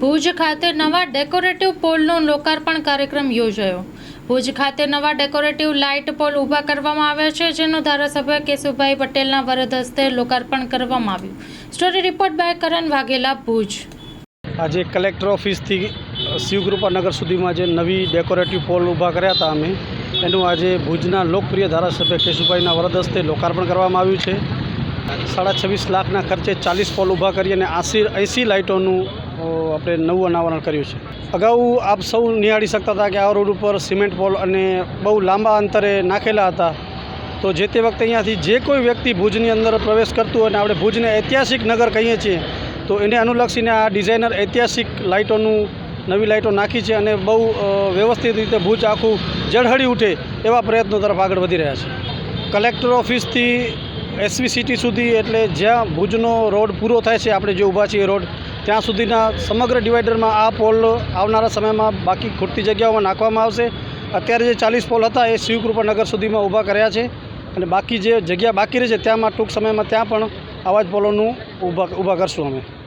ભુજ ખાતે નવા ડેકોરેટિવ પોલનો લોકાર્પણ કાર્યક્રમ યોજાયો. ભુજ ખાતે નવા ડેકોરેટિવ લાઇટ પોલ ઊભા કરવામાં આવ્યા છે, જેનું ધારાસભ્ય કેશુભાઈ પટેલના વરદ હસ્તે લોકાર્પણ કરવામાં આવ્યું. Story report by Karan Vaghela, Bhuj. આજે કલેક્ટર ઓફિસથી શિવકૃપાનગર સુધીમાં જે નવી ડેકોરેટિવ પોલ ઊભા કર્યા હતા અમે, એનું આજે ભુજના લોકપ્રિય ધારાસભ્ય કેશુભાઈના વરદ હસ્તે લોકાર્પણ કરવામાં આવ્યું છે. સાડા છવ્વીસ લાખના ખર્ચે ચાલીસ પોલ ઊભા કરી અને આશી એંસી લાઇટોનું આપણે નવું અનાવરણ કર્યું છે. અગાઉ આપ સૌ નિહાળી શકતા હતા કે આ રોડ ઉપર સિમેન્ટ પોલ અને બહુ લાંબા અંતરે નાખેલા હતા. તો જે તે વખતે અહીંયાથી જે કોઈ વ્યક્તિ ભુજની અંદર પ્રવેશ કરતું અને આપણે ભુજને ઐતિહાસિક નગર કહીએ છીએ, તો એને અનુલક્ષીને આ ડિઝાઇનર ઐતિહાસિક લાઇટોનું, નવી લાઇટો નાખી છે અને બહુ વ્યવસ્થિત રીતે ભુજ આખું જળહળી ઉઠે એવા પ્રયત્નો તરફ આગળ વધી રહ્યા છે. કલેક્ટર ઓફિસથી એસવી સિટી સુધી એટલે જ્યાં ભુજનો રોડ પૂરો થાય છે, આપણે જે ઊભા છીએ રોડ ત્યાં સુધીના સમગ્ર ડિવાઈડરમાં આ પોલ આવનારા સમયમાં બાકી ખૂટતી જગ્યાઓમાં નાખવામાં આવશે. અત્યારે જે ચાલીસ પોલ હતા એ શિવકૃપા નગર સુધીમાં ઊભા કર્યા છે અને બાકી જે જગ્યા બાકી રહે છે, ત્યાંમાં ટૂંક સમયમાં ત્યાં પણ આવા જ પોલોનું ઊભા ઊભા કરશું અમે.